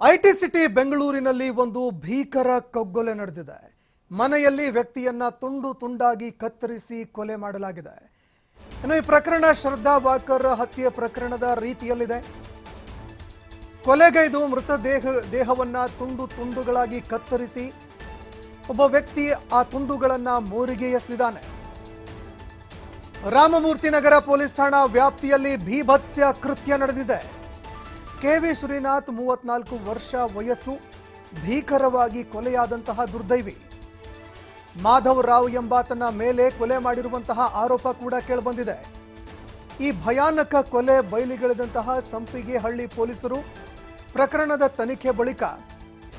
IT city ಬೆಂಗಳೂರಿನಲ್ಲಿ ಒಂದು ಭೀಕರ ಕಗ್ಗೊಲೆ ನಡೆದಿದೆ. ಮನೆಯಲ್ಲಿ ವ್ಯಕ್ತಿಯನ್ನ ತುಂಡು ತುಂಡಾಗಿ ಕತ್ತರಿಸಿ ಕೊಲೆ ಮಾಡಲಾಗಿದೆ. ಇನ್ನು ಈ ಪ್ರಕರಣ ಶ್ರದ್ಧಾ ವಾಕರ್ ಹತ್ಯೆ ಪ್ರಕರಣದ ರೀತಿಯಲ್ಲಿದೆ. ಕೊಲೆಗೈದು ಮೃತದೇಹ ದೇಹವನ್ನ ತುಂಡು ತುಂಡುಗಳಾಗಿ ಕತ್ತರಿಸಿ ಒಬ್ಬ ವ್ಯಕ್ತಿ ಆ ತುಂಡುಗಳನ್ನ ಮೋರಿಗೆ ಎಸೆದಿದ್ದಾನೆ. ರಾಮಮೂರ್ತಿ ನಗರ ಪೊಲೀಸ್ ಠಾಣಾ ವ್ಯಾಪ್ತಿಯಲ್ಲಿ ಭೀಭತ್ಸ್ಯ ಕೃತ್ಯ ನಡೆದಿದೆ. ಕೆವಿ ಶ್ರೀನಾಥ್ ಮೂವತ್ನಾಲ್ಕು ವರ್ಷ ವಯಸ್ಸು, ಭೀಕರವಾಗಿ ಕೊಲೆಯಾದಂತಹ ದುರ್ದೈವಿ. ಮಾಧವ್ ರಾವ್ ಎಂಬಾತನ ಮೇಲೆ ಕೊಲೆ ಮಾಡಿರುವಂತಹ ಆರೋಪ ಕೂಡ ಕೇಳಿಬಂದಿದೆ. ಈ ಭಯಾನಕ ಕೊಲೆ ಬಯಲಿಗೆಳೆದಂತಹ ಸಂಪಿಗೆ ಹಳ್ಳಿ ಪೊಲೀಸರು ಪ್ರಕರಣದ ತನಿಖೆ ಬಳಿಕ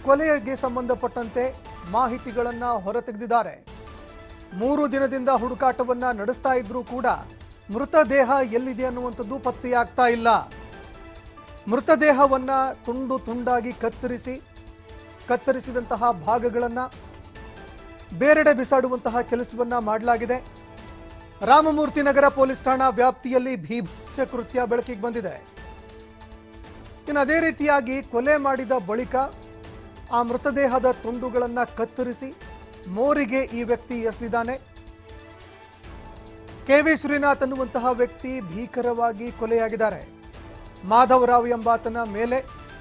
ಕೊಲೆಗೆ ಸಂಬಂಧಪಟ್ಟಂತೆ ಮಾಹಿತಿಗಳನ್ನು ಹೊರತೆಗೆದಿದ್ದಾರೆ. ಮೂರು ದಿನದಿಂದ ಹುಡುಕಾಟವನ್ನ ನಡೆಸ್ತಾ ಇದ್ರೂ ಕೂಡ ಮೃತದೇಹ ಎಲ್ಲಿದೆ ಅನ್ನುವಂಥದ್ದು ಪತ್ತೆಯಾಗ್ತಾ ಇಲ್ಲ. ಮೃತದೇಹವನ್ನ ತುಂಡು ತುಂಡಾಗಿ ಕತ್ತರಿಸಿ, ಕತ್ತರಿಸಿದಂತಹ ಭಾಗಗಳನ್ನು ಬೇರೆಡೆ ಬಿಸಾಡುವಂತಹ ಕೆಲಸವನ್ನು ಮಾಡಲಾಗಿದೆ. ರಾಮಮೂರ್ತಿ ನಗರ ಪೊಲೀಸ್ ಠಾಣಾ ವ್ಯಾಪ್ತಿಯಲ್ಲಿ ಭೀಭತ್ಸ ಕೃತ್ಯ ಬೆಳಕಿಗೆ ಬಂದಿದೆ. ಇನ್ನು ಅದೇ ರೀತಿಯಾಗಿ ಕೊಲೆ ಮಾಡಿದ ಬಳಿಕ ಆ ಮೃತದೇಹದ ತುಂಡುಗಳನ್ನು ಕತ್ತರಿಸಿ ಮೋರಿಗೆ ಈ ವ್ಯಕ್ತಿ ಎಸೆದಿದ್ದಾನೆ. ಕೆವಿ ಶ್ರೀನಾಥ್ ಅನ್ನುವಂತಹ ವ್ಯಕ್ತಿ ಭೀಕರವಾಗಿ ಕೊಲೆಯಾಗಿದ್ದಾರೆ. ಮಾಧವರಾವ್ ಎಂಬಾತನ ಮೇಲೆ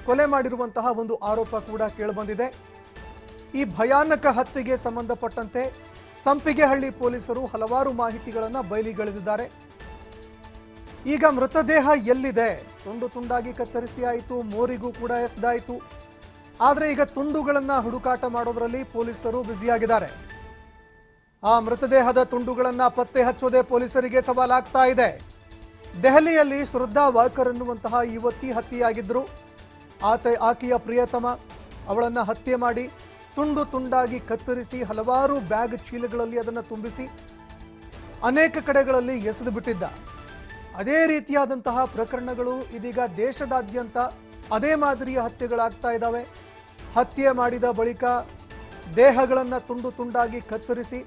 ಕೊಲೆ ಮಾಡಿರುವಂತಹ ಒಂದು ಆರೋಪ ಕೂಡ ಕೇಳಿಬಂದಿದೆ. ಈ ಭಯಾನಕ ಹತ್ಯೆಗೆ ಸಂಬಂಧಪಟ್ಟಂತೆ ಸಂಪಿಗೆಹಳ್ಳಿ ಪೊಲೀಸರು ಹಲವಾರು ಮಾಹಿತಿಗಳನ್ನು ಬಯಲಿಗೆಳೆದಿದ್ದಾರೆ ಈಗ ಮೃತದೇಹ ಎಲ್ಲಿದೆ? ತುಂಡು ತುಂಡಾಗಿ ಕತ್ತರಿಸಿ ಆಯಿತು, ಮೋರಿಗೂ ಕೂಡ ಎಸೆದಾಯಿತು. ಆದರೆ ಈಗ ತುಂಡುಗಳನ್ನು ಹುಡುಕಾಟ ಮಾಡೋದರಲ್ಲಿ ಪೊಲೀಸರು ಬ್ಯುಸಿಯಾಗಿದ್ದಾರೆ. ಆ ಮೃತದೇಹದ ತುಂಡುಗಳನ್ನು ಪತ್ತೆ ಹಚ್ಚೋದೇ ಪೊಲೀಸರಿಗೆ ಸವಾಲಾಗ್ತಾ ಇದೆ. ದೆಹಲಿಯಲ್ಲಿ ಶ್ರದ್ಧಾ ವಾಕರ್ ಎನ್ನುವಂತಹ ಯುವತಿ ಹತ್ಯೆಯಾಗಿದ್ದರು. ಆತ, ಆಕೆಯ ಪ್ರಿಯತಮ, ಅವಳನ್ನು ಹತ್ಯೆ ಮಾಡಿ ತುಂಡು ತುಂಡಾಗಿ ಕತ್ತರಿಸಿ ಹಲವಾರು ಬ್ಯಾಗ್ ಚೀಲಗಳಲ್ಲಿ ಅದನ್ನು ತುಂಬಿಸಿ ಅನೇಕ ಕಡೆಗಳಲ್ಲಿ ಎಸೆದು ಬಿಟ್ಟಿದ್ದ. ಅದೇ ರೀತಿಯಾದಂತಹ ಪ್ರಕರಣಗಳು ಇದೀಗ ದೇಶದಾದ್ಯಂತ ಅದೇ ಮಾದರಿಯ ಹತ್ಯೆಗಳಾಗ್ತಾ ಇದ್ದಾವೆ. ಹತ್ಯೆ ಮಾಡಿದ ಬಳಿಕ ದೇಹಗಳನ್ನು ತುಂಡು ತುಂಡಾಗಿ ಕತ್ತರಿಸಿ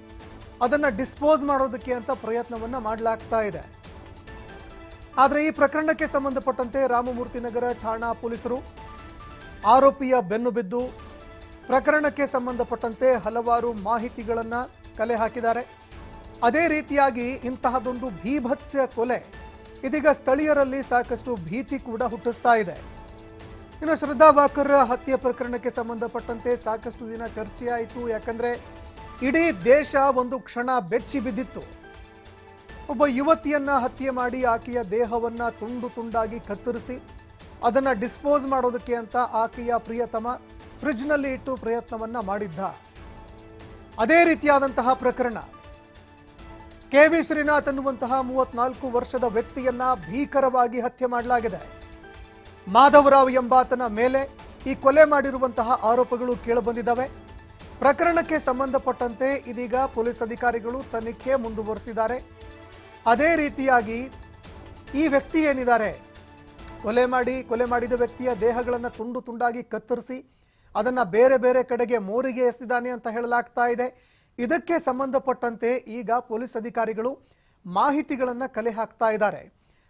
ಅದನ್ನು ಡಿಸ್ಪೋಸ್ ಮಾಡೋದಕ್ಕೆ ಅಂತ ಪ್ರಯತ್ನವನ್ನು ಮಾಡಲಾಗ್ತಾ ಇದೆ. ಆದರೆ ಈ ಪ್ರಕರಣಕ್ಕೆ ಸಂಬಂಧಪಟ್ಟಂತೆ ರಾಮಮೂರ್ತಿ ನಗರ ಠಾಣಾ ಪೊಲೀಸರು ಆರೋಪಿಯ ಬೆನ್ನು ಬಿದ್ದು ಪ್ರಕರಣಕ್ಕೆ ಸಂಬಂಧಪಟ್ಟಂತೆ ಹಲವಾರು ಮಾಹಿತಿಗಳನ್ನು ಕಲೆ ಹಾಕಿದ್ದಾರೆ. ಅದೇ ರೀತಿಯಾಗಿ ಇಂತಹದೊಂದು ಭೀಭತ್ಸ ಕೊಲೆ ಇದೀಗ ಸ್ಥಳೀಯರಲ್ಲಿ ಸಾಕಷ್ಟು ಭೀತಿ ಕೂಡ ಹುಟ್ಟಿಸ್ತಾ ಇದೆ. ಇನ್ನು ಶ್ರದ್ಧಾ ವಾಕರ್ ಹತ್ಯೆ ಪ್ರಕರಣಕ್ಕೆ ಸಂಬಂಧಪಟ್ಟಂತೆ ಸಾಕಷ್ಟು ದಿನ ಚರ್ಚೆಯಾಯಿತು. ಯಾಕಂದ್ರೆ ಇಡೀ ದೇಶ ಒಂದು ಕ್ಷಣ ಬೆಚ್ಚಿ ಬಿದ್ದಿತ್ತು. ಒಬ್ಬ ಯುವತಿಯನ್ನ ಹತ್ಯೆ ಮಾಡಿ ಆಕೆಯ ದೇಹವನ್ನ ತುಂಡು ತುಂಡಾಗಿ ಕತ್ತರಿಸಿ ಅದನ್ನ ಡಿಸ್ಪೋಸ್ ಮಾಡೋದಕ್ಕೆ ಅಂತ ಆಕೆಯ ಪ್ರಿಯತಮ ಫ್ರಿಡ್ಜ್ನಲ್ಲಿ ಇಟ್ಟು ಪ್ರಯತ್ನವನ್ನ ಮಾಡಿದ್ದ. ಅದೇ ರೀತಿಯಾದಂತಹ ಪ್ರಕರಣ. ಕೆ ವಿ ಶ್ರೀನಾಥ್ ಅನ್ನುವಂತಹ ಮೂವತ್ನಾಲ್ಕು ವರ್ಷದ ವ್ಯಕ್ತಿಯನ್ನ ಭೀಕರವಾಗಿ ಹತ್ಯೆ ಮಾಡಲಾಗಿದೆ. ಮಾಧವರಾವ್ ಎಂಬಾತನ ಮೇಲೆ ಈ ಕೊಲೆ ಮಾಡಿರುವಂತಹ ಆರೋಪಗಳು ಕೇಳಬಂದಿದ್ದಾವೆ. ಪ್ರಕರಣಕ್ಕೆ ಸಂಬಂಧಪಟ್ಟಂತೆ ಇದೀಗ ಪೊಲೀಸ್ ಅಧಿಕಾರಿಗಳು ತನಿಖೆ ಮುಂದುವರಿಸಿದ್ದಾರೆ. ಅದೇ ರೀತಿಯಾಗಿ ಈ ವ್ಯಕ್ತಿ ಏನಿದ್ದಾರೆ? ಕೊಲೆ ಮಾಡಿ, ಕೊಲೆ ಮಾಡಿದ ವ್ಯಕ್ತಿಯ ದೇಹಗಳನ್ನು ತುಂಡು ತುಂಡಾಗಿ ಕತ್ತರಿಸಿ ಅದನ್ನ ಬೇರೆ ಬೇರೆ ಕಡೆಗೆ ಮೋರಿಗೆ ಎಸೆದಿದ್ದಾನೆ ಅಂತ ಹೇಳಲಾಗ್ತಾ ಇದೆ. ಇದಕ್ಕೆ ಸಂಬಂಧಪಟ್ಟಂತೆ ಈಗ ಪೊಲೀಸ್ ಅಧಿಕಾರಿಗಳು ಮಾಹಿತಿಗಳನ್ನು ಕಲೆ ಹಾಕ್ತಾ ಇದ್ದಾರೆ.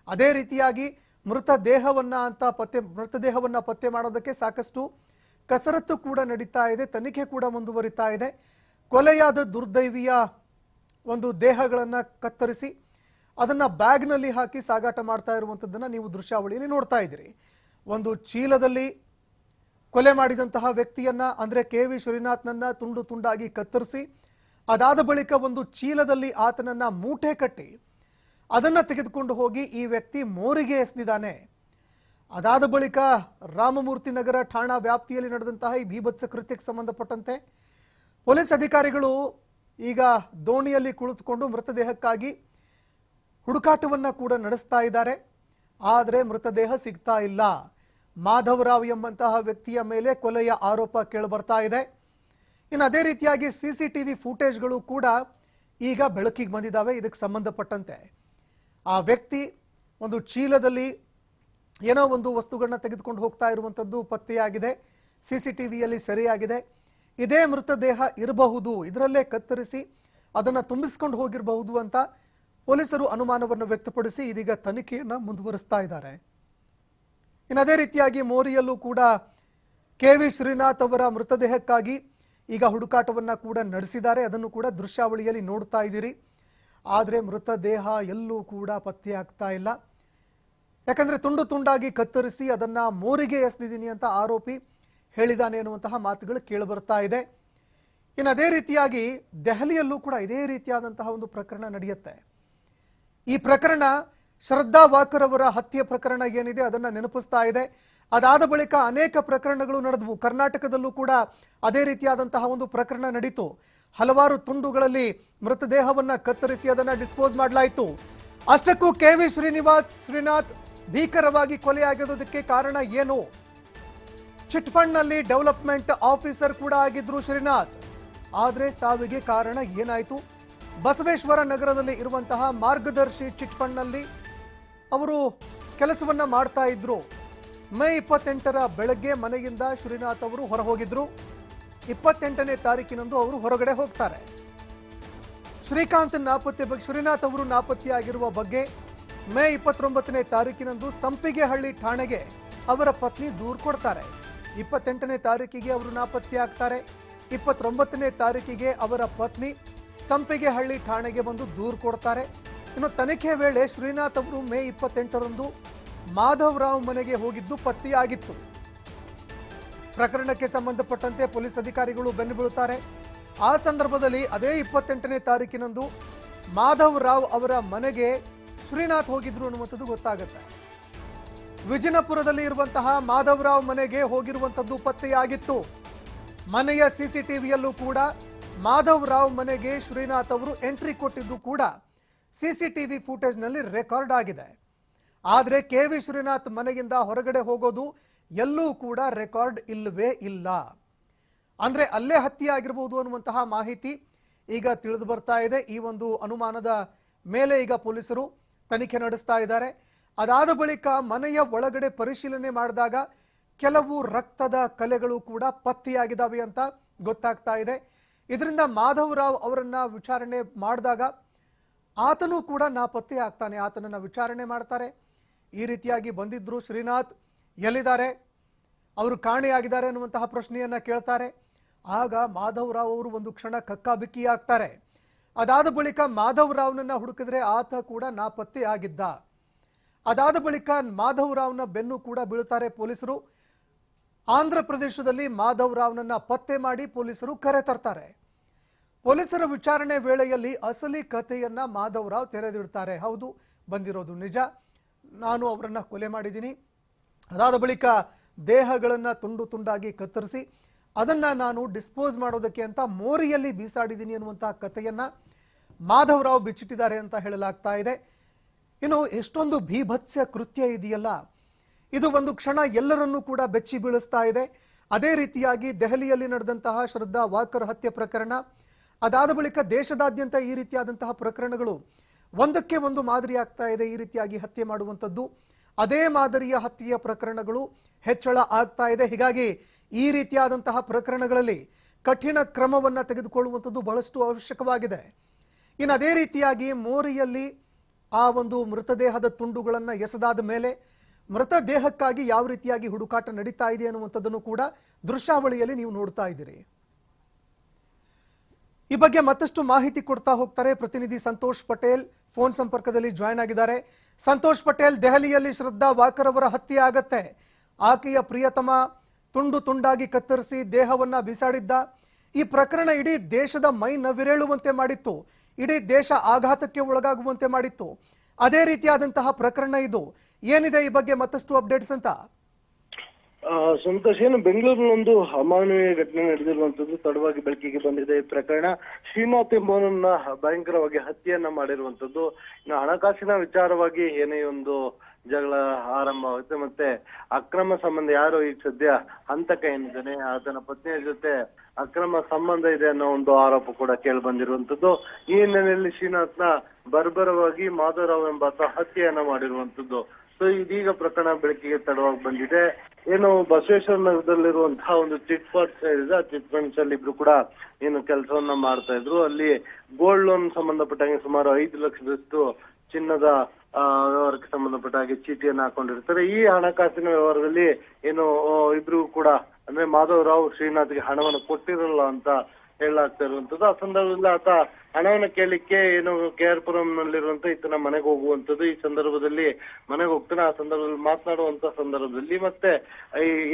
ಅದೇ ರೀತಿಯಾಗಿ ಮೃತ ದೇಹವನ್ನ ಅಂತ ಪತ್ತೆ ಮೃತದೇಹವನ್ನು ಪತ್ತೆ ಮಾಡೋದಕ್ಕೆ ಸಾಕಷ್ಟು ಕಸರತ್ತು ಕೂಡ ನಡೀತಾ ಇದೆ, ತನಿಖೆ ಕೂಡ ಮುಂದುವರಿತಾ ಇದೆ. ಕೊಲೆಯಾದ ದುರ್ದೈವಿಯ ಒಂದು ದೇಹಗಳನ್ನು ಕತ್ತರಿಸಿ ಅದನ್ನ ಬ್ಯಾಗ್ನಲ್ಲಿ ಹಾಕಿ ಸಾಗಾಟ ಮಾಡ್ತಾ ಇರುವಂಥದ್ದನ್ನು ನೀವು ದೃಶ್ಯಾವಳಿಯಲ್ಲಿ ನೋಡ್ತಾ ಇದ್ದೀರಿ. ಒಂದು ಚೀಲದಲ್ಲಿ ಕೊಲೆ ಮಾಡಿದಂತಹ ವ್ಯಕ್ತಿಯನ್ನ ಅಂದರೆ ಕೆ ವಿ ಶ್ರೀನಾಥ್ನನ್ನ ತುಂಡು ತುಂಡಾಗಿ ಕತ್ತರಿಸಿ, ಅದಾದ ಬಳಿಕ ಒಂದು ಚೀಲದಲ್ಲಿ ಆತನನ್ನ ಮೂಟೆ ಕಟ್ಟಿ, ಅದನ್ನ ತೆಗೆದುಕೊಂಡು ಹೋಗಿ ಈ ವ್ಯಕ್ತಿ ಮೋರಿಗೆ ಎಸೆದಿದ್ದಾನೆ. ಅದಾದ ಬಳಿಕ ರಾಮಮೂರ್ತಿ ನಗರ ಠಾಣಾ ವ್ಯಾಪ್ತಿಯಲ್ಲಿ ನಡೆದಂತಹ ಈ ಭೀಭತ್ಸ ಕೃತ್ಯಕ್ಕೆ ಸಂಬಂಧಪಟ್ಟಂತೆ ಪೊಲೀಸ್ ಅಧಿಕಾರಿಗಳು ಈಗ ದೋಣಿಯಲ್ಲಿ ಕುಳಿತುಕೊಂಡು ಮೃತದೇಹಕ್ಕಾಗಿ ಹುಡುಕಾಟವನ್ನ ಕೂಡ ನಡೆಸ್ತಾ ಇದ್ದಾರೆ. ಆದರೆ ಮೃತದೇಹ ಸಿಗ್ತಾ ಇಲ್ಲ. ಮಾಧವರಾವ್ ಎಂಬಂತಹ ವ್ಯಕ್ತಿಯ ಮೇಲೆ ಕೊಲೆಯ ಆರೋಪ ಕೇಳಿಬರ್ತಾ ಇದೆ. ಇನ್ನು ಅದೇ ರೀತಿಯಾಗಿ ಸಿ ಸಿ ಟಿ ವಿ ಫೂಟೇಜ್ಗಳು ಕೂಡ ಈಗ ಬೆಳಕಿಗೆ ಬಂದಿದ್ದಾವೆ. ಇದಕ್ಕೆ ಸಂಬಂಧಪಟ್ಟಂತೆ ಆ ವ್ಯಕ್ತಿ ಒಂದು ಚೀಲದಲ್ಲಿ ಏನೋ ಒಂದು ವಸ್ತುಗಳನ್ನ ತೆಗೆದುಕೊಂಡು ಹೋಗ್ತಾ ಇರುವಂಥದ್ದು ಪತ್ತೆಯಾಗಿದೆ. ಸಿ ಸಿ ಟಿ ವಿಯಲ್ಲಿ ಸೆರೆಯಾಗಿದೆ. ಇದೇ ಮೃತದೇಹ ಇರಬಹುದು. ಇದರಲ್ಲೇ ಕತ್ತರಿಸಿ ಅದನ್ನು ತುಂಬಿಸ್ಕೊಂಡು ಹೋಗಿರಬಹುದು ಅಂತ ಪೊಲೀಸರು ಅನುಮಾನವನ್ನು ವ್ಯಕ್ತಪಡಿಸಿ ಇದೀಗ ತನಿಖೆಯನ್ನು ಮುಂದುವರಿಸ್ತಾ ಇದ್ದಾರೆ. ಇನ್ನು ಅದೇ ರೀತಿಯಾಗಿ ಮೋರಿಯಲ್ಲೂ ಕೂಡ ಕೆ ವಿ ಶ್ರೀನಾಥ್ ಅವರ ಮೃತದೇಹಕ್ಕಾಗಿ ಈಗ ಹುಡುಕಾಟವನ್ನು ಕೂಡ ನಡೆಸಿದ್ದಾರೆ. ಅದನ್ನು ಕೂಡ ದೃಶ್ಯಾವಳಿಯಲ್ಲಿ ನೋಡ್ತಾ ಇದ್ದೀರಿ. ಆದರೆ ಮೃತದೇಹ ಎಲ್ಲೂ ಕೂಡ ಪತ್ತೆಯಾಗ್ತಾ ಇಲ್ಲ. ಯಾಕಂದರೆ ತುಂಡು ತುಂಡಾಗಿ ಕತ್ತರಿಸಿ ಅದನ್ನು ಮೋರಿಗೆ ಎಸೆದಿದ್ದೀನಿ ಅಂತ ಆರೋಪಿ ಹೇಳಿದಾನೆ ಎನ್ನುವಂತಹ ಮಾತುಗಳು ಕೇಳಿಬರ್ತಾ ಇದೆ. ಇನ್ನು ಅದೇ ರೀತಿಯಾಗಿ ದೆಹಲಿಯಲ್ಲೂ ಕೂಡ ಇದೇ ರೀತಿಯಾದಂತಹ ಒಂದು ಪ್ರಕರಣ ನಡೆಯುತ್ತೆ. ಈ ಪ್ರಕರಣ ಶ್ರದ್ಧಾ ವಾಕರ್ ಅವರ ಹತ್ಯೆ ಪ್ರಕರಣ ಏನಿದೆ ಅದನ್ನ ನೆನಪಿಸ್ತಾ ಇದೆ. ಅದಾದ ಬಳಿಕ ಅನೇಕ ಪ್ರಕರಣಗಳು ನಡೆದವು. ಕರ್ನಾಟಕದಲ್ಲೂ ಕೂಡ ಅದೇ ರೀತಿಯಾದಂತಹ ಒಂದು ಪ್ರಕರಣ ನಡೀತು. ಹಲವಾರು ತುಂಡುಗಳಲ್ಲಿ ಮೃತದೇಹವನ್ನ ಕತ್ತರಿಸಿ ಅದನ್ನ ಡಿಸ್ಪೋಸ್ ಮಾಡಲಾಯಿತು. ಅಷ್ಟಕ್ಕೂ ಕೆ ವಿ ಶ್ರೀನಿವಾಸ್ ಶ್ರೀನಾಥ್ ಭೀಕರವಾಗಿ ಕೊಲೆಯಾಗಿರೋದಕ್ಕೆ ಕಾರಣ ಏನು? ಚಿಟ್ ಫಂಡ್ನಲ್ಲಿ ಡೆವಲಪ್ಮೆಂಟ್ ಆಫೀಸರ್ ಕೂಡ ಆಗಿದ್ರು ಶ್ರೀನಾಥ್. ಆದರೆ ಸಾವಿಗೆ ಕಾರಣ ಏನಾಯಿತು? ಬಸವೇಶ್ವರ ನಗರದಲ್ಲಿ ಇರುವಂತಹ ಮಾರ್ಗದರ್ಶಿ ಚಿಟ್ ಫಂಡ್ನಲ್ಲಿ ಅವರು ಕೆಲಸವನ್ನ ಮಾಡ್ತಾ ಇದ್ರು. ಮೇ ಇಪ್ಪತ್ತೆಂಟರ ಬೆಳಗ್ಗೆ ಮನೆಯಿಂದ ಶ್ರೀನಾಥ್ ಅವರು ಹೊರ ಹೋಗಿದ್ರು ಇಪ್ಪತ್ತೆಂಟನೇ ತಾರೀಕಿನಂದು ಅವರು ಹೊರಗಡೆ ಹೋಗ್ತಾರೆ. ಶ್ರೀಕಾಂತ್ ನಾಪತ್ತೆ ಬಗ್ಗೆ ಶ್ರೀನಾಥ್ ಅವರು ನಾಪತ್ತೆಯಾಗಿರುವ ಬಗ್ಗೆ ಮೇ ಇಪ್ಪತ್ತೊಂಬತ್ತನೇ ತಾರೀಕಿನಂದು ಸಂಪಿಗೆಹಳ್ಳಿ ಠಾಣೆಗೆ ಅವರ ಪತ್ನಿ ದೂರು ಕೊಡ್ತಾರೆ. ಇಪ್ಪತ್ತೆಂಟನೇ ತಾರೀಕಿಗೆ ಅವರು ನಾಪತ್ತೆ ಆಗ್ತಾರೆ ಇಪ್ಪತ್ತೊಂಬತ್ತನೇ ತಾರೀಕಿಗೆ ಅವರ ಪತ್ನಿ ಸಂಪಿಗೆಹಳ್ಳಿ ಠಾಣೆಗೆ ಬಂದು ದೂರು ಕೊಡ್ತಾರೆ. ಇನ್ನು ತನಿಖೆ ವೇಳೆ ಶ್ರೀನಾಥ್ ಅವರು ಮೇ ಇಪ್ಪತ್ತೆಂಟರಂದು ಮಾಧವರಾವ್ ಮನೆಗೆ ಹೋಗಿದ್ದು ಪತ್ತೆಯಾಗಿತ್ತು. ಪ್ರಕರಣಕ್ಕೆ ಸಂಬಂಧಪಟ್ಟಂತೆ ಪೊಲೀಸ್ ಅಧಿಕಾರಿಗಳು ಬೆನ್ನು ಬೀಳುತ್ತಾರೆ. ಆ ಸಂದರ್ಭದಲ್ಲಿ ಅದೇ ಇಪ್ಪತ್ತೆಂಟನೇ ತಾರೀಕಿನಂದು ಮಾಧವ್ ರಾವ್ ಅವರ ಮನೆಗೆ ಶ್ರೀನಾಥ್ ಹೋಗಿದ್ರು ಅನ್ನುವಂಥದ್ದು ಗೊತ್ತಾಗುತ್ತೆ. ವಿಜಯನಪುರದಲ್ಲಿ ಇರುವಂತಹ ಮಾಧವ್ ರಾವ್ ಮನೆಗೆ ಹೋಗಿರುವಂಥದ್ದು ಪತ್ತೆಯಾಗಿತ್ತು. ಮನೆಯ ಸಿಸಿಟಿವಿಯಲ್ಲೂ ಕೂಡ ಮಾಧವ್ ರಾವ್ ಮನೆಗೆ ಶ್ರೀನಾಥ್ ಅವರು ಎಂಟ್ರಿ ಕೊಟ್ಟಿದ್ದು ಕೂಡ ಸಿಸಿಟಿವಿ ಫುಟೇಜ್ನಲ್ಲಿ ರೆಕಾರ್ಡ್ ಆಗಿದೆ. ಆದರೆ ಕೆ ವಿ ಶ್ರೀನಾಥ್ ಮನೆಯಿಂದ ಹೊರಗಡೆ ಹೋಗೋದು ಎಲ್ಲೂ ಕೂಡ ರೆಕಾರ್ಡ್ ಇಲ್ಲವೇ ಇಲ್ಲ. ಅಂದ್ರೆ ಅಲ್ಲೇ ಹತ್ಯೆ ಆಗಿರಬಹುದು ಅನ್ನುವಂತಹ ಮಾಹಿತಿ ಈಗ ತಿಳಿದು ಬರ್ತಾ ಇದೆ. ಈ ಒಂದು ಅನುಮಾನದ ಮೇಲೆ ಈಗ ಪೊಲೀಸರು ತನಿಖೆ ನಡೆಸ್ತಾ ಇದ್ದಾರೆ. ಅದಾದ ಬಳಿಕ ಮನೆಯ ಒಳಗಡೆ ಪರಿಶೀಲನೆ ಮಾಡಿದಾಗ ಕೆಲವು ರಕ್ತದ ಕಲೆಗಳು ಕೂಡ ಪತ್ತೆಯಾಗಿದ್ದಾವೆ ಅಂತ ಗೊತ್ತಾಗ್ತಾ ಇದೆ. ಇದರಿಂದ ಮಾಧವರಾವ್ ಅವರನ್ನು ವಿಚಾರಣೆ ಮಾಡಿದಾಗ ಆತನೂ ಕೂಡ ನಾಪತ್ತೆ ಆಗ್ತಾನೆ. ಆತನನ್ನ ವಿಚಾರಣೆ ಮಾಡ್ತಾರೆ. ಈ ರೀತಿಯಾಗಿ ಬಂದಿದ್ದರು ಶ್ರೀನಾಥ್. ಎಲ್ಲಿದ್ದಾರೆ? ಅವರು ಕಾಣೆಯಾಗಿದ್ದಾರೆ ಅನ್ನುವಂತಹ ಪ್ರಶ್ನೆಯನ್ನ ಕೇಳ್ತಾರೆ. ಆಗ ಮಾಧವರಾವ್ ಅವರು ಒಂದು ಕ್ಷಣ ಕಕ್ಕಾಬಿಕ್ಕಿ ಆಗ್ತಾರೆ. ಅದಾದ ಬಳಿಕ ಮಾಧವ್ ರಾವ್ನನ್ನ ಹುಡುಕಿದ್ರೆ ಆತ ಕೂಡ ನಾಪತ್ತೆ ಆಗಿದ್ದ. ಅದಾದ ಬಳಿಕ ಮಾಧವರಾವ್ನ ಬೆನ್ನು ಕೂಡ ಬೀಳ್ತಾರೆ ಪೊಲೀಸರು. ಆಂಧ್ರ ಪ್ರದೇಶದಲ್ಲಿ ಮಾಧವ್ ರಾವ್ನನ್ನ ಪತ್ತೆ ಮಾಡಿ ಪೊಲೀಸರು ಕರೆ ತರ್ತಾರೆ. ಪೊಲೀಸರ ವಿಚಾರಣೆ ವೇಳೆಯಲ್ಲಿ ಅಸಲಿ ಕಥೆಯನ್ನ ಮಾಧವ್ ರಾವ್ ತೆರೆದಿಡ್ತಾರೆ. ಹೌದು, ಬಂದಿರೋದು ನಿಜ. ನಾನು ಅವರನ್ನ ಕೊಲೆ ಮಾಡಿದ್ದೀನಿ. ಅದಾದ ಬಳಿಕ ದೇಹಗಳನ್ನ ತುಂಡು ತುಂಡಾಗಿ ಕತ್ತರಿಸಿ ಅದನ್ನ ನಾನು ಡಿಸ್ಪೋಸ್ ಮಾಡೋದಕ್ಕೆ ಅಂತ ಮೋರಿಯಲ್ಲಿ ಬೀಸಾಡಿದ್ದೀನಿ ಅನ್ನುವಂತಹ ಕಥೆಯನ್ನ ಮಾಧವ್ ರಾವ್ ಬಿಚ್ಚಿಟ್ಟಿದ್ದಾರೆ ಅಂತ ಹೇಳಲಾಗ್ತಾ ಇದೆ. ಇನ್ನು ಎಷ್ಟೊಂದು ಭೀಭತ್ಸ ಕೃತ್ಯ ಇದೆಯಲ್ಲ. ಇದು ಒಂದು ಕ್ಷಣ ಎಲ್ಲರನ್ನೂ ಕೂಡ ಬೆಚ್ಚಿ ಬೀಳಿಸ್ತಾ ಇದೆ. ಅದೇ ರೀತಿಯಾಗಿ ದೆಹಲಿಯಲ್ಲಿ ನಡೆದಂತಹ ಶ್ರದ್ಧಾ ವಾಕರ್ ಹತ್ಯೆ ಪ್ರಕರಣ ಅದಾದ ಬಳಿಕ ದೇಶದಾದ್ಯಂತ ಈ ರೀತಿಯಾದಂತಹ ಪ್ರಕರಣಗಳು ಒಂದಕ್ಕೆ ಒಂದು ಮಾದರಿ ಆಗ್ತಾ ಇದೆ, ಈ ರೀತಿಯಾಗಿ ಹತ್ಯೆ ಮಾಡುವಂಥದ್ದು. ಅದೇ ಮಾದರಿಯ ಹತ್ಯೆಯ ಪ್ರಕರಣಗಳು ಹೆಚ್ಚಳ ಆಗ್ತಾ ಇದೆ. ಹೀಗಾಗಿ ಈ ರೀತಿಯಾದಂತಹ ಪ್ರಕರಣಗಳಲ್ಲಿ ಕಠಿಣ ಕ್ರಮವನ್ನ ತೆಗೆದುಕೊಳ್ಳುವಂಥದ್ದು ಬಹಳಷ್ಟು ಅವಶ್ಯಕವಾಗಿದೆ. ಇನ್ನು ಅದೇ ರೀತಿಯಾಗಿ ಮೋರಿಯಲ್ಲಿ ಆ ಒಂದು ಮೃತದೇಹದ ತುಂಡುಗಳನ್ನು ಎಸೆದಾದ ಮೇಲೆ ಮೃತದೇಹಕ್ಕಾಗಿ ಯಾವ ರೀತಿಯಾಗಿ ಹುಡುಕಾಟ ನಡೀತಾ ಇದೆ ಅನ್ನುವಂಥದ್ದನ್ನು ಕೂಡ ದೃಶ್ಯಾವಳಿಯಲ್ಲಿ ನೀವು ನೋಡ್ತಾ ಇದ್ದೀರಿ. ಈ ಬಗ್ಗೆ ಮತ್ತಷ್ಟು ಮಾಹಿತಿ ಕೊಡ್ತಾ ಹೋಗ್ತಾರೆ ಪ್ರತಿನಿಧಿ ಸಂತೋಷ್ ಪಟೇಲ್. ಫೋನ್ ಸಂಪರ್ಕದಲ್ಲಿ ಜಾಯ್ನ್ ಆಗಿದ್ದಾರೆ. ಸಂತೋಷ್ ಪಟೇಲ್ ದೆಹಲಿಯಲ್ಲಿ ಶ್ರದ್ಧಾ ವಾಕರ್ ಅವರ ಹತ್ಯೆ ಆಗತ್ತೆ. ಆಕೆಯ ಪ್ರಿಯತಮ ತುಂಡು ತುಂಡಾಗಿ ಕತ್ತರಿಸಿ ದೇಹವನ್ನ ಬಿಸಾಡಿದ್ದ. ಈ ಪ್ರಕರಣ ಇಡೀ ದೇಶದ ಮೈ ನವಿರೇಳುವಂತೆ ಮಾಡಿತ್ತು. ಇಡೀ ದೇಶ ಆಘಾತಕ್ಕೆ ಒಳಗಾಗುವಂತೆ ಮಾಡಿತ್ತು. ಅದೇ ರೀತಿಯಾದಂತಹ ಪ್ರಕರಣ ಇದು. ಏನಿದೆ ಈ ಬಗ್ಗೆ ಮತ್ತಷ್ಟು ಅಪ್ಡೇಟ್ಸ್ ಅಂತ? ಆ, ಸಂತೋಷ್ ಏನು ಬೆಂಗಳೂರಿನೊಂದು ಅಮಾನವೀಯ ಘಟನೆ ನಡೆದಿರುವಂತದ್ದು ತಡವಾಗಿ ಬೆಳಕಿಗೆ ಬಂದಿದೆ ಈ ಪ್ರಕರಣ. ಶ್ರೀನಾಥ್ ಎಂಬುವನನ್ನ ಭಯಂಕರವಾಗಿ ಹತ್ಯೆಯನ್ನ ಮಾಡಿರುವಂತದ್ದು ಇನ್ನು ಹಣಕಾಸಿನ ವಿಚಾರವಾಗಿ ಏನೇ ಒಂದು ಜಗಳ ಆರಂಭವಾಗುತ್ತೆ ಮತ್ತೆ ಅಕ್ರಮ ಸಂಬಂಧ ಯಾರು ಈಗ ಸದ್ಯ ಹಂತಕ ಏನಿದ್ದಾನೆ ಆತನ ಪತ್ನಿಯ ಜೊತೆ ಅಕ್ರಮ ಸಂಬಂಧ ಇದೆ ಅನ್ನೋ ಒಂದು ಆರೋಪ ಕೂಡ ಕೇಳಿ ಬಂದಿರುವಂತದ್ದು ಈ ಹಿನ್ನೆಲೆಯಲ್ಲಿ ಶ್ರೀನಾಥ್ನ ಬರ್ಬರವಾಗಿ ಮಾಧವರಾವ್ ಎಂಬಾತ ಹತ್ಯೆಯನ್ನ ಮಾಡಿರುವಂತದ್ದು ಸೊ ಇದೀಗ ಪ್ರಕರಣ ಬೆಳಕಿಗೆ ತಡವಾಗಿ ಬಂದಿದೆ. ಏನು ಬಸವೇಶ್ವರ ನಗರದಲ್ಲಿರುವಂತಹ ಒಂದು ಚಿಟ್ ಫಂಡ್ಸ್ ಇದೆ. ಆ ಚಿಟ್ ಫಂಡ್ಸ್ ಅಲ್ಲಿ ಇಬ್ರು ಕೂಡ ಏನು ಕೆಲಸವನ್ನ ಮಾಡ್ತಾ ಇದ್ರು. ಅಲ್ಲಿ ಗೋಲ್ಡ್ ಲೋನ್ ಸಂಬಂಧಪಟ್ಟಂಗೆ ಸುಮಾರು ಐದು ಲಕ್ಷದಷ್ಟು ಚಿನ್ನದ ವ್ಯವಹಾರಕ್ಕೆ ಸಂಬಂಧಪಟ್ಟ ಹಾಗೆ ಚೀಟಿಯನ್ನ ಹಾಕೊಂಡಿರ್ತಾರೆ. ಈ ಹಣಕಾಸಿನ ವ್ಯವಹಾರದಲ್ಲಿ ಏನು ಇಬ್ರು ಕೂಡ, ಅಂದ್ರೆ ಮಾಧವರಾವ್ ಶ್ರೀನಾಥ್ಗೆ ಹಣವನ್ನು ಕೊಟ್ಟಿರಲ್ಲ ಅಂತ ಹೇಳಲಾಗ್ತಾ ಇರುವಂತದ್ದು ಆ ಸಂದರ್ಭದಲ್ಲಿ ಆತ ಹಣವನ್ನು ಕೇಳಲಿಕ್ಕೆ ಏನು ಕೆ ಆರ್ ಪುರಂನಲ್ಲಿರುವಂತ ಈತನ ಮನೆಗೆ ಹೋಗುವಂತದ್ದು ಈ ಸಂದರ್ಭದಲ್ಲಿ ಮನೆಗೆ ಹೋಗ್ತಾನೆ. ಆ ಸಂದರ್ಭದಲ್ಲಿ ಮಾತನಾಡುವಂತ ಸಂದರ್ಭದಲ್ಲಿ ಮತ್ತೆ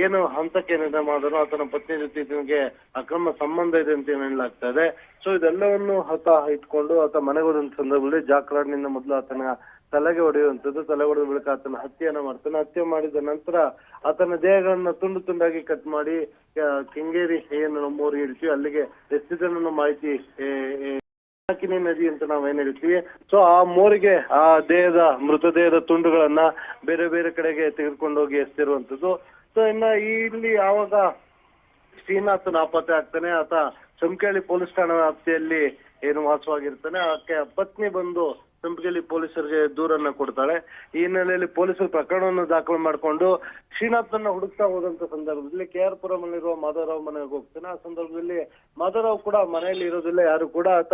ಏನು ಹಂತಕ್ಕೆ ನಿರ್ಣಯ ಮಾಡಿದ್ರು ಆತನ ಪತ್ನಿ ಜೊತೆ ಈತನಿಗೆ ಅಕ್ರಮ ಸಂಬಂಧ ಇದೆ ಅಂತ ಹೇಳಲಾಗ್ತಾ ಇದೆ. ಸೊ ಇದೆಲ್ಲವನ್ನು ಆತ ಇಟ್ಕೊಂಡು ಆತ ಮನೆಗೆ ಹೋದಂತ ಸಂದರ್ಭದಲ್ಲಿ ಜಾಕ್ರಾಡ್ನಿಂದ ಮೊದಲು ಆತನ ತಲೆಗೆ ಹೊಡೆಯುವಂಥದ್ದು ತಲೆ ಹೊಡೆದ ಬಳಿಕ ಆತನ ಹತ್ಯೆಯನ್ನ ಮಾಡ್ತಾನೆ. ಹತ್ಯೆ ಮಾಡಿದ ನಂತರ ಆತನ ದೇಹಗಳನ್ನ ತುಂಡು ತುಂಡಾಗಿ ಕಟ್ ಮಾಡಿ ಕೆಂಗೇರಿ ಏನು ನಮ್ಮೂರಿಗೆ ಇಡ್ತೀವಿ ಅಲ್ಲಿಗೆ ಎಸ್ಟಿದನ್ನ ಮಾಹಿತಿ ಕಿನಿ ನದಿ ಅಂತ ನಾವ್ ಏನ್ ಹೇಳ್ತೀವಿ. ಸೊ ಆ ಮೋರಿಗೆ, ಆ ದೇಹದ, ಮೃತದೇಹದ ತುಂಡುಗಳನ್ನ ಬೇರೆ ಬೇರೆ ಕಡೆಗೆ ತೆಗೆದುಕೊಂಡು ಹೋಗಿ ಎಸ್ತಿರುವಂತದ್ದು ಸೊ ಇನ್ನ ಇಲ್ಲಿ ಯಾವಾಗ ಶ್ರೀನಾಥ್ ನಾಪತ್ತೆ ಆಗ್ತಾನೆ, ಆತ ಸಂಕೇಳಿ ಪೊಲೀಸ್ ಠಾಣಾ ವ್ಯಾಪ್ತಿಯಲ್ಲಿ ಏನು ವಾಸವಾಗಿರ್ತಾನೆ, ಆಕೆ ಪತ್ನಿ ಬಂದು ಸಂಪಿಗೆಲಿ ಪೊಲೀಸರಿಗೆ ದೂರನ್ನ ಕೊಡ್ತಾಳೆ. ಈ ಹಿನ್ನೆಲೆಯಲ್ಲಿ ಪೊಲೀಸರು ಪ್ರಕರಣವನ್ನು ದಾಖಲು ಮಾಡಿಕೊಂಡು ಶ್ರೀನಾಥ್ನ ಹುಡುಕ್ತಾ ಹೋದಂತ ಸಂದರ್ಭದಲ್ಲಿ ಕೆ ಆರ್ ಪುರಮಲ್ಲಿರುವ ಮಾಧವರಾವ್ ಮನೆಗೆ ಹೋಗ್ತಾನೆ. ಆ ಸಂದರ್ಭದಲ್ಲಿ ಮಾಧವರಾವ್ ಕೂಡ ಮನೆಯಲ್ಲಿ ಇರೋದಿಲ್ಲ, ಯಾರು ಕೂಡ ಆತ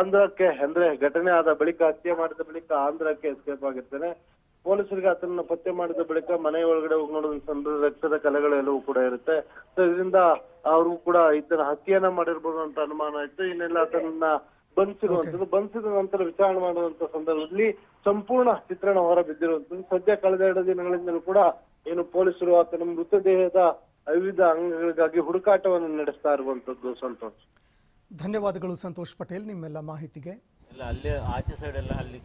ಆಂಧ್ರಕ್ಕೆ ಅಂದ್ರೆ ಘಟನೆ ಆದ ಬಳಿಕ ಹತ್ಯೆ ಮಾಡಿದ ಬಳಿಕ ಆಂಧ್ರಕ್ಕೆ ಎಸ್ಕೇಪ್ ಆಗಿರ್ತಾನೆ. ಪೊಲೀಸರಿಗೆ ಆತನನ್ನ ಪತ್ತೆ ಮಾಡಿದ ಬಳಿಕ ಮನೆ ಒಳಗಡೆ ಹೋಗಿ ನೋಡಿದ ರಕ್ತದ ಕಲೆಗಳೆಲ್ಲವೂ ಕೂಡ ಇರುತ್ತೆ. ಸೊ ಇದರಿಂದ ಅವ್ರಿಗೂ ಕೂಡ ಈತನ ಹತ್ಯೆಯನ್ನ ಮಾಡಿರ್ಬೋದು ಅಂತ ಅನುಮಾನ ಆಯ್ತು ಇನ್ನೆಲ್ಲ ಆತನನ್ನ ಬಂಧಿಸಿರುವಂತದ್ದು ಬಂಧಿಸಿದ ನಂತರ ವಿಚಾರಣೆ ಮಾಡುವಂತ ಸಂದರ್ಭದಲ್ಲಿ ಸಂಪೂರ್ಣ ಚಿತ್ರಣ ಹೊರ ಬಿದ್ದಿರುವಂತದ್ದು ಸದ್ಯ ಕಳೆದ ಎರಡು ದಿನಗಳಿಂದಲೂ ಕೂಡ ಏನು ಪೊಲೀಸರು ಆತನ ಮೃತದೇಹದ ವಿವಿಧ ಅಂಗಗಳಿಗಾಗಿ ಹುಡುಕಾಟವನ್ನು ನಡೆಸ್ತಾ ಇರುವಂತದ್ದು ಸಂತೋಷ್. ಧನ್ಯವಾದಗಳು ಸಂತೋಷ್ ಪಟೇಲ್ ನಿಮ್ಮೆಲ್ಲ ಮಾಹಿತಿಗೆ. ಎಲ್ಲ ಅಲ್ಲೇ ಆಚೆ ಸೈಡ್ ಎಲ್ಲ ಅಲ್ಲಿ